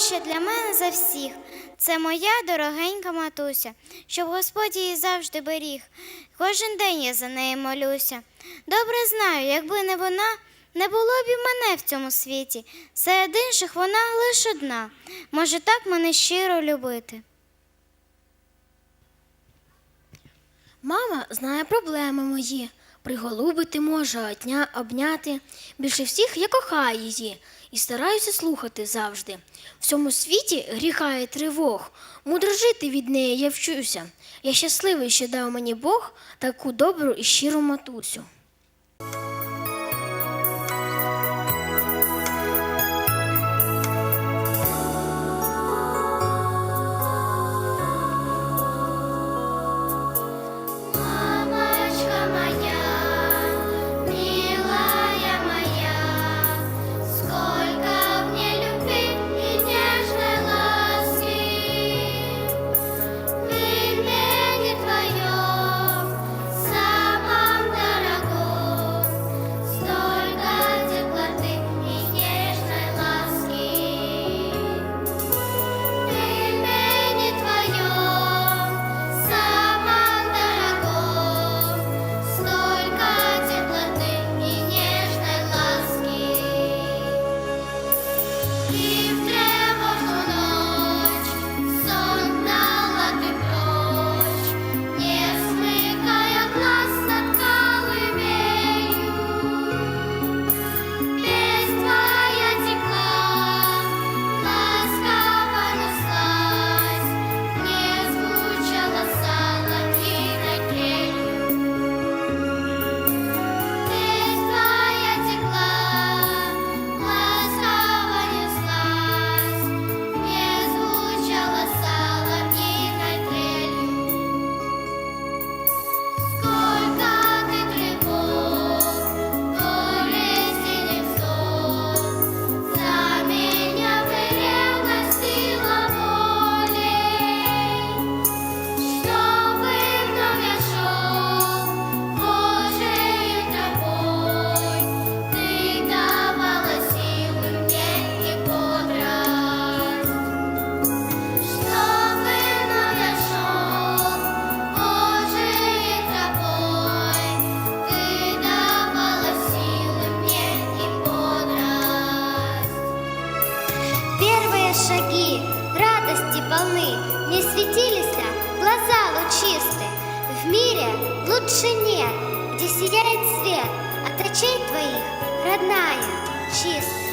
дорожча для мене за всіх. Це моя дорогенька матуся, щоб Господь її завжди беріг. Кожен день я за нею молюся. Добре знаю, якби не вона, не було б і мене в цьому світі. Серед інших вона лише одна. Може так мене щиро любити. Мама знає проблеми мої. Приголубити може, отня, обняти. Більше всіх я кохаю її і стараюся слухати завжди. В цьому світі гріха і тривог. Мудро жити від неї я вчуся. Я щасливий, що дав мені Бог таку добру і щиру матусю. Give Шаги радости полны, Мне светились глаза лучисты. В мире лучше нет, Где сияет свет От очей твоих, родная, чистая.